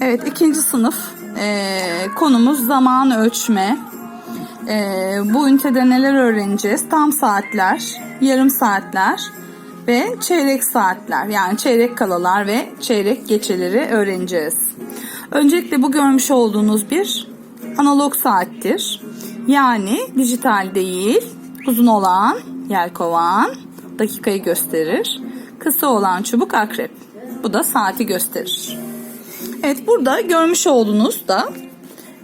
Evet ikinci sınıf Ee, konumuz zaman ölçme. Ee, bu ünitede neler öğreneceğiz? Tam saatler, yarım saatler ve çeyrek saatler yani çeyrek kalalar ve çeyrek geçeleri öğreneceğiz. Öncelikle bu görmüş olduğunuz bir analog saattir. Yani dijital değil, uzun olan yelkovan dakikayı gösterir. Kısa olan çubuk akrep. Bu da saati gösterir. Evet burada görmüş olduğunuz da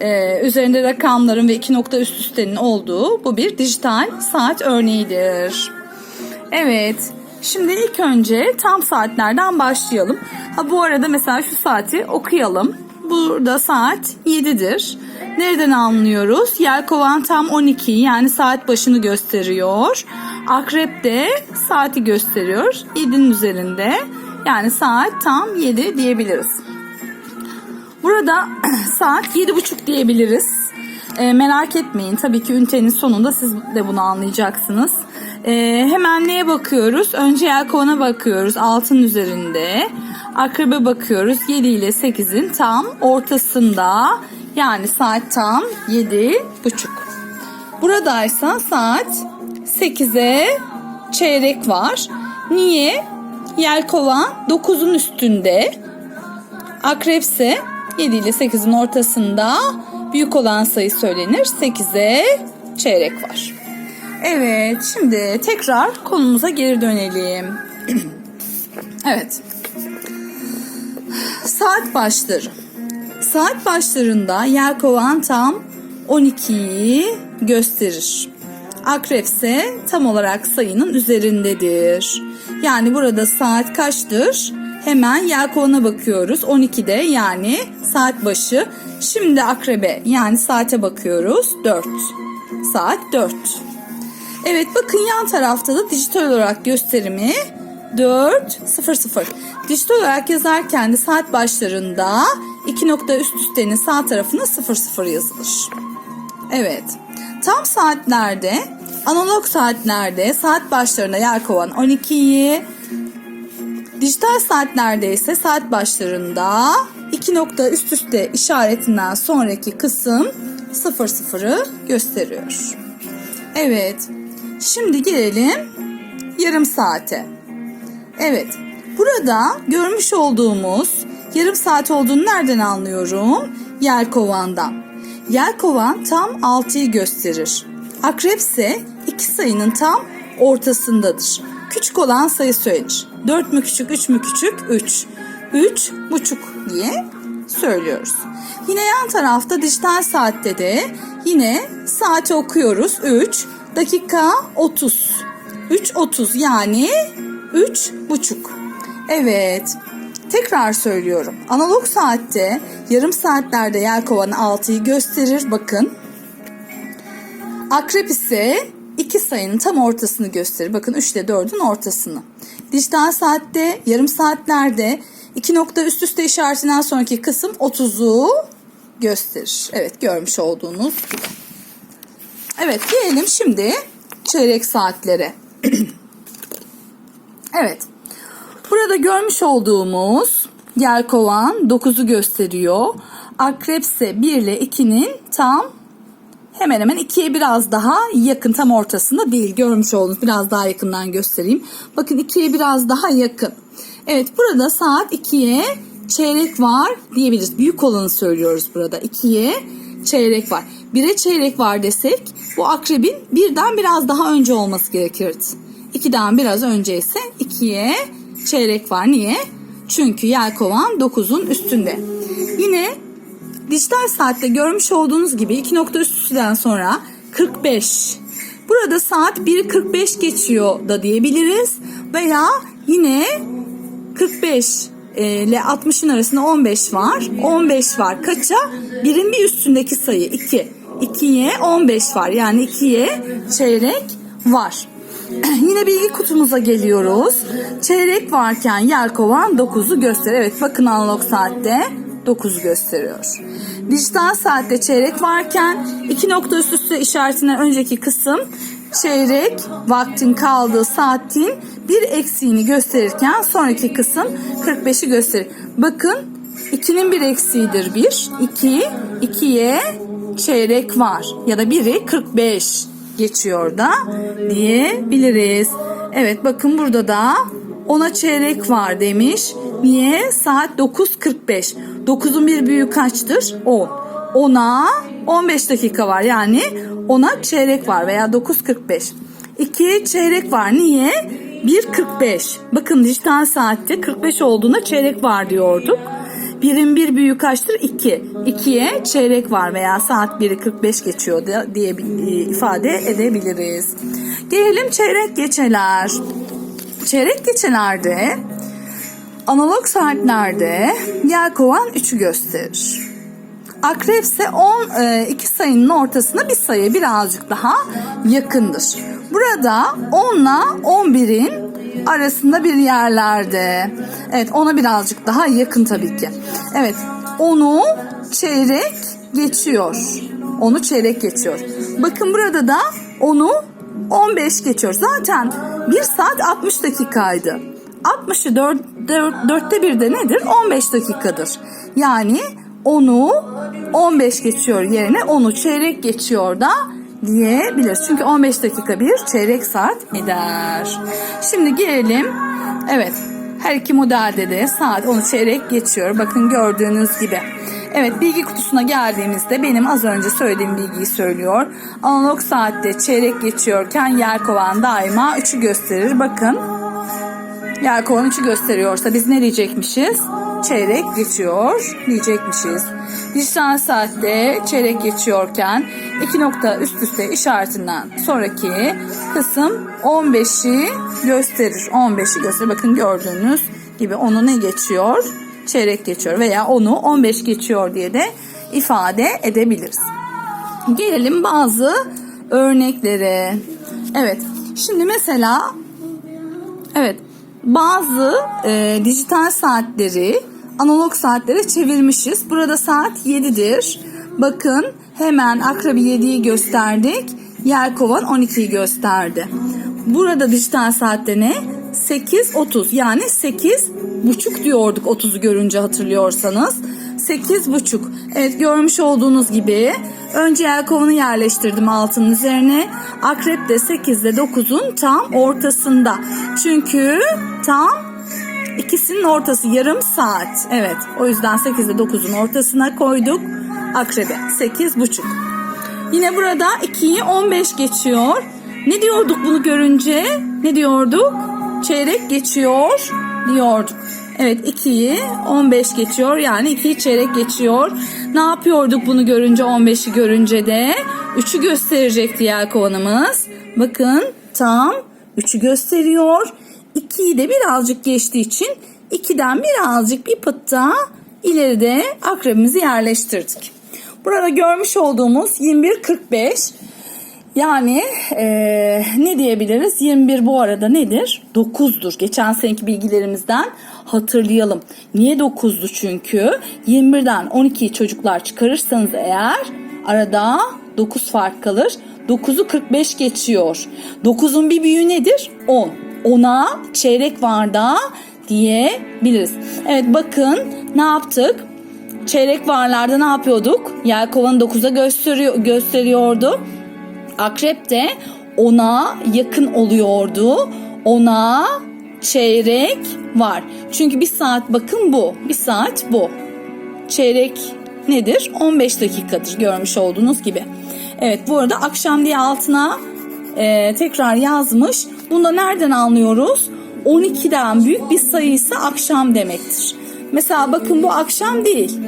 e, üzerinde rakamların ve iki nokta üst üstenin olduğu bu bir dijital saat örneğidir. Evet şimdi ilk önce tam saatlerden başlayalım. Ha bu arada mesela şu saati okuyalım. Burada saat 7'dir. Nereden anlıyoruz? Yelkovan tam 12 yani saat başını gösteriyor. Akrep de saati gösteriyor. 7'nin üzerinde yani saat tam 7 diyebiliriz. Burada saat yedi buçuk diyebiliriz. E, merak etmeyin tabii ki ünitenin sonunda siz de bunu anlayacaksınız. E, hemen neye bakıyoruz? Önce yelkovana bakıyoruz altın üzerinde. Akrebe bakıyoruz 7 ile 8'in tam ortasında. Yani saat tam yedi buçuk. Buradaysa saat 8'e çeyrek var. Niye? Yelkovan 9'un üstünde. Akrepse 7 ile 8'in ortasında büyük olan sayı söylenir. 8'e çeyrek var. Evet şimdi tekrar konumuza geri dönelim. evet. Saat başları. Saat başlarında yelkovan tam 12'yi gösterir. Akrep ise tam olarak sayının üzerindedir. Yani burada saat kaçtır? Hemen yelkovana bakıyoruz. 12'de yani saat başı. Şimdi akrebe yani saate bakıyoruz. 4. Saat 4. Evet bakın yan tarafta da dijital olarak gösterimi 4.00. Dijital olarak yazarken de saat başlarında iki nokta üst üstenin sağ tarafına 00 yazılır. Evet. Tam saatlerde, analog saatlerde saat başlarında yelkovan 12'yi, Dijital saatlerde ise saat başlarında iki nokta üst üste işaretinden sonraki kısım 00'ı gösteriyor. Evet. Şimdi gelelim yarım saate. Evet. Burada görmüş olduğumuz yarım saat olduğunu nereden anlıyorum? Yelkovandan. Yelkovan tam 6'yı gösterir. Akrep ise iki sayının tam ortasındadır. Küçük olan sayı söylenir. 4 mü küçük, 3 mü küçük? 3. 3 buçuk diye söylüyoruz. Yine yan tarafta dijital saatte de yine saati okuyoruz. 3 dakika 30. 3.30 yani 3 buçuk. Evet. Tekrar söylüyorum. Analog saatte yarım saatlerde yelkovan 6'yı gösterir. Bakın. Akrep ise iki sayının tam ortasını gösterir. Bakın 3 ile 4'ün ortasını. Dijital saatte yarım saatlerde iki nokta üst üste işaretinden sonraki kısım 30'u gösterir. Evet görmüş olduğunuz. Evet gelelim şimdi çeyrek saatlere. evet. Burada görmüş olduğumuz yelkovan 9'u gösteriyor. Akrep ise 1 ile 2'nin tam hemen hemen 2'ye biraz daha yakın tam ortasında değil görmüş olduğunuz biraz daha yakından göstereyim. Bakın 2'ye biraz daha yakın. Evet burada saat 2'ye çeyrek var diyebiliriz. Büyük olanı söylüyoruz burada. 2'ye çeyrek var. 1'e çeyrek var desek bu akrebin birden biraz daha önce olması gerekirdi. 2'den biraz önce ise 2'ye çeyrek var. Niye? Çünkü yelkovan 9'un üstünde. Yine Dijital saatte görmüş olduğunuz gibi 2 nokta üst üsteden sonra 45. Burada saat 1'i 45 geçiyor da diyebiliriz. Veya yine 45 ile 60'ın arasında 15 var. 15 var. Kaça? Birin bir üstündeki sayı 2. 2'ye 15 var. Yani 2'ye çeyrek var. Yine bilgi kutumuza geliyoruz. Çeyrek varken yelkovan 9'u gösterir. Evet bakın analog saatte 9 gösteriyor. Dijital saatte çeyrek varken iki nokta üst üste işaretinden önceki kısım çeyrek vaktin kaldığı saatin bir eksiğini gösterirken sonraki kısım 45'i gösterir. Bakın 2'nin bir eksiğidir 1. 2, 2'ye çeyrek var. Ya da 1'i 45 geçiyor da diyebiliriz. Evet bakın burada da 10'a çeyrek var demiş. Niye? Saat 9.45. 9'un bir büyüğü kaçtır? 10. 10'a 15 dakika var. Yani 10'a çeyrek var veya 9.45. 2'ye çeyrek var. Niye? 1.45. Bakın dijital saatte 45 olduğuna çeyrek var diyorduk. Birin bir büyüğü kaçtır? 2. 2'ye çeyrek var veya saat 1'i 45 geçiyor diye e, ifade edebiliriz. Gelelim çeyrek geçeler. Çeyrek geçelerde analog saatlerde yelkovan 3'ü gösterir. Akrep ise 10 e, iki sayının ortasına bir sayı birazcık daha yakındır. Burada 10 ile 11'in arasında bir yerlerde. Evet ona birazcık daha yakın tabii ki. Evet onu çeyrek geçiyor. Onu çeyrek geçiyor. Bakın burada da onu 15 geçiyor. Zaten 1 saat 60 dakikaydı. 60'ı 4, 4, 4'te 1'de nedir? 15 dakikadır. Yani onu 15 geçiyor yerine onu çeyrek geçiyor da diyebiliriz. Çünkü 15 dakika bir çeyrek saat eder. Şimdi gelelim. Evet her iki modelde de saat onu çeyrek geçiyor. Bakın gördüğünüz gibi. Evet bilgi kutusuna geldiğimizde benim az önce söylediğim bilgiyi söylüyor. Analog saatte çeyrek geçiyorken yelkovan daima 3'ü gösterir. Bakın Yelkovan 3'ü gösteriyorsa biz ne diyecekmişiz? Çeyrek geçiyor diyecekmişiz. Dijital saatte çeyrek geçiyorken iki nokta üst üste işaretinden sonraki kısım 15'i gösterir. 15'i gösterir. Bakın gördüğünüz gibi onu ne geçiyor? Çeyrek geçiyor veya onu 15 geçiyor diye de ifade edebiliriz. Gelelim bazı örneklere. Evet. Şimdi mesela Evet. Bazı e, dijital saatleri analog saatlere çevirmişiz. Burada saat 7'dir. Bakın hemen akrebi 7'yi gösterdik. Yelkovan 12'yi gösterdi. Burada dijital saatte ne? 8.30 yani 8 buçuk diyorduk 30'u görünce hatırlıyorsanız. 8 buçuk. Evet görmüş olduğunuz gibi önce yelkovanı yerleştirdim altının üzerine. Akrep de 8 ile 9'un tam ortasında. Çünkü tam ikisinin ortası yarım saat. Evet o yüzden 8 ile 9'un ortasına koyduk. Akrebe 8 buçuk. Yine burada 2'yi 15 geçiyor. Ne diyorduk bunu görünce? Ne diyorduk? Çeyrek geçiyor diyorduk. Evet 2'yi 15 geçiyor yani 2'yi çeyrek geçiyor. Ne yapıyorduk bunu görünce 15'i görünce de 3'ü gösterecekti yelkovanımız. Bakın tam 3'ü gösteriyor. 2'yi de birazcık geçtiği için 2'den birazcık bir pıt daha ileride akrebimizi yerleştirdik. Burada görmüş olduğumuz 21.45 yani eee, ne diyebiliriz? 21 bu arada nedir? 9'dur. Geçen seneki bilgilerimizden hatırlayalım. Niye 9'du çünkü? 21'den 12'yi çocuklar çıkarırsanız eğer arada 9 fark kalır. 9'u 45 geçiyor. 9'un bir büyüğü nedir? 10. 10'a çeyrek var da diyebiliriz. Evet bakın ne yaptık? Çeyrek varlarda ne yapıyorduk? Yelkovanı 9'a gösteriyor, gösteriyordu. Akrep de ona yakın oluyordu. Ona çeyrek var. Çünkü bir saat bakın bu. Bir saat bu. Çeyrek nedir? 15 dakikadır görmüş olduğunuz gibi. Evet bu arada akşam diye altına e, tekrar yazmış. Bunu da nereden anlıyoruz? 12'den büyük bir sayıysa akşam demektir. Mesela bakın bu akşam değil.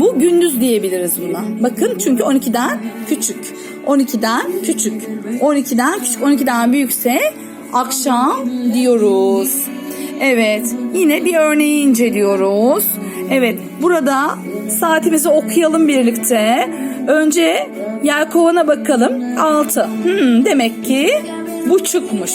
Bu gündüz diyebiliriz buna. Bakın çünkü 12'den küçük. 12'den küçük. 12'den küçük. 12'den büyükse akşam diyoruz. Evet yine bir örneği inceliyoruz. Evet burada saatimizi okuyalım birlikte. Önce yelkovana bakalım. 6. Hmm, demek ki buçukmuş.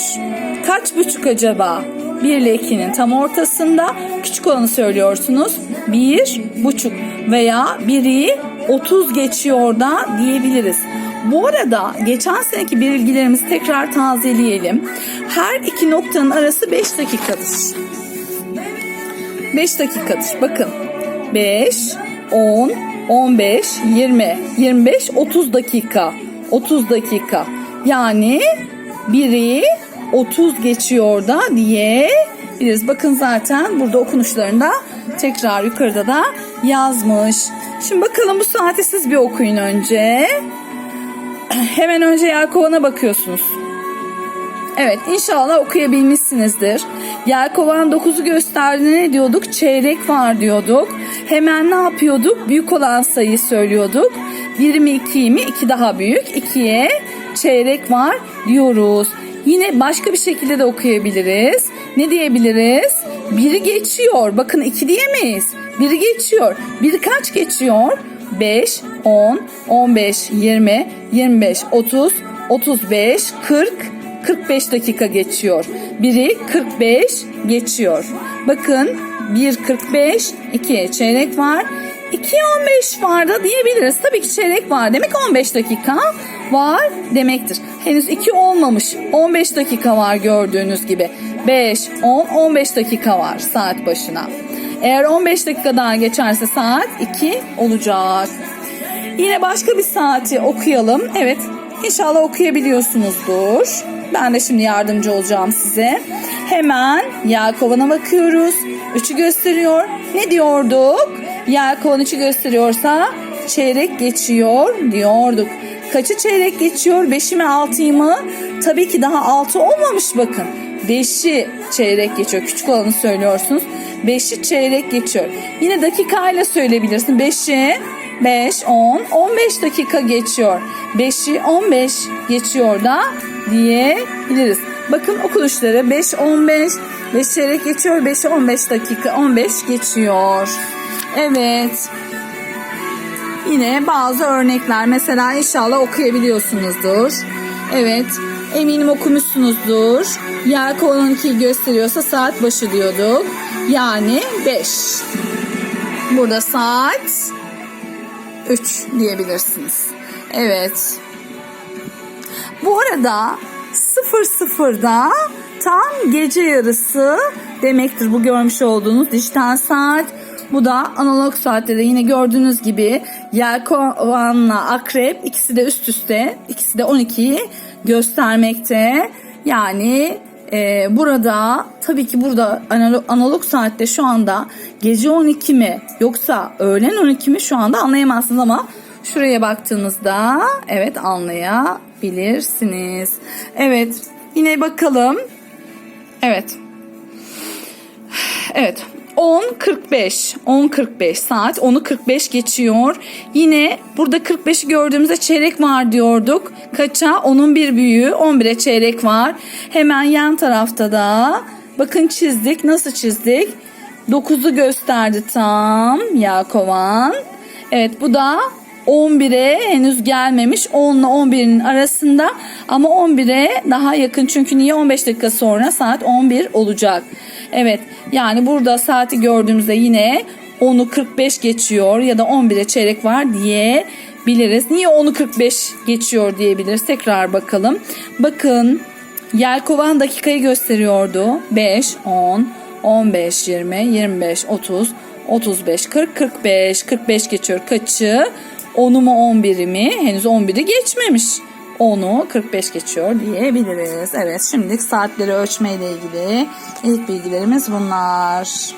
Kaç buçuk acaba? 1 ile 2'nin tam ortasında küçük olanı söylüyorsunuz. 1 buçuk veya 1'i 30 geçiyor da diyebiliriz. Bu arada geçen seneki bilgilerimizi tekrar tazeleyelim. Her iki noktanın arası 5 dakikadır. 45 dakikadır. Bakın 5, 10, 15, 20, 25, 30 dakika. 30 dakika. Yani biri 30 geçiyor da diye biliriz. Bakın zaten burada okunuşlarında tekrar yukarıda da yazmış. Şimdi bakalım bu saati siz bir okuyun önce. Hemen önce Yelkovan'a bakıyorsunuz. Evet inşallah okuyabilmişsinizdir. Yelkovan 9'u gösterdiğinde ne diyorduk? Çeyrek var diyorduk. Hemen ne yapıyorduk? Büyük olan sayıyı söylüyorduk. 1 mi 2 mi? 2 daha büyük. 2'ye çeyrek var diyoruz. Yine başka bir şekilde de okuyabiliriz. Ne diyebiliriz? Biri geçiyor. Bakın 2 diyemeyiz. Biri geçiyor. Biri kaç geçiyor? 5, 10, 15, 20, 25, 30, 35, 40, 45 dakika geçiyor. Biri 45 geçiyor. Bakın 1 45, 2 çeyrek var. 2 15 var da diyebiliriz. Tabii ki çeyrek var demek 15 dakika var demektir. Henüz 2 olmamış. 15 dakika var gördüğünüz gibi. 5, 10, 15 dakika var saat başına. Eğer 15 dakika daha geçerse saat 2 olacak. Yine başka bir saati okuyalım. Evet inşallah okuyabiliyorsunuzdur. Ben de şimdi yardımcı olacağım size. Hemen Yelkovan'a bakıyoruz. 3'ü gösteriyor. Ne diyorduk? Yelkovan 3'ü gösteriyorsa çeyrek geçiyor diyorduk. Kaçı çeyrek geçiyor? 5'i mi 6'yı mı? Tabii ki daha 6 olmamış bakın. 5'i çeyrek geçiyor. Küçük olanı söylüyorsunuz. 5'i çeyrek geçiyor. Yine dakikayla söyleyebilirsin. 5'i 5, 10, 15 dakika geçiyor. 5'i 15 geçiyor da diyebiliriz. Bakın okunuşları 5, 15, 5 çeyrek geçiyor. 5'i 15 dakika, 15 geçiyor. Evet. Yine bazı örnekler. Mesela inşallah okuyabiliyorsunuzdur. Evet. Eminim okumuşsunuzdur. Yelkovan 12'yi gösteriyorsa saat başı diyorduk. Yani 5. Burada saat 3 diyebilirsiniz. Evet. Bu arada 00'da tam gece yarısı demektir bu görmüş olduğunuz dijital saat. Bu da analog saatte de yine gördüğünüz gibi yelkovanla akrep ikisi de üst üste ikisi de 12'yi göstermekte. Yani e, burada tabii ki burada analog, analog saatte şu anda gece 12 mi yoksa öğlen 12 mi şu anda anlayamazsınız ama şuraya baktığınızda evet anlayabilirsiniz. Evet yine bakalım. Evet. Evet 10.45 10.45 saat 10'u 45 geçiyor. Yine burada 45'i gördüğümüzde çeyrek var diyorduk. Kaça? Onun bir büyüğü 11'e çeyrek var. Hemen yan tarafta da bakın çizdik. Nasıl çizdik? 9'u gösterdi tam Yakovan. Evet bu da 11'e henüz gelmemiş. 10 ile 11'in arasında ama 11'e daha yakın. Çünkü niye 15 dakika sonra saat 11 olacak. Evet yani burada saati gördüğümüzde yine 10'u 45 geçiyor ya da 11'e çeyrek var diyebiliriz. Niye 10'u 45 geçiyor diyebiliriz. Tekrar bakalım. Bakın Yelkovan dakikayı gösteriyordu. 5, 10, 15, 20, 25, 30, 35, 40, 45. 45 geçiyor. Kaçı? 10'u mu 11'i mi? Henüz 11'i geçmemiş. 10'u 45 geçiyor diyebiliriz. Evet şimdilik saatleri ölçmeyle ilgili ilk bilgilerimiz bunlar.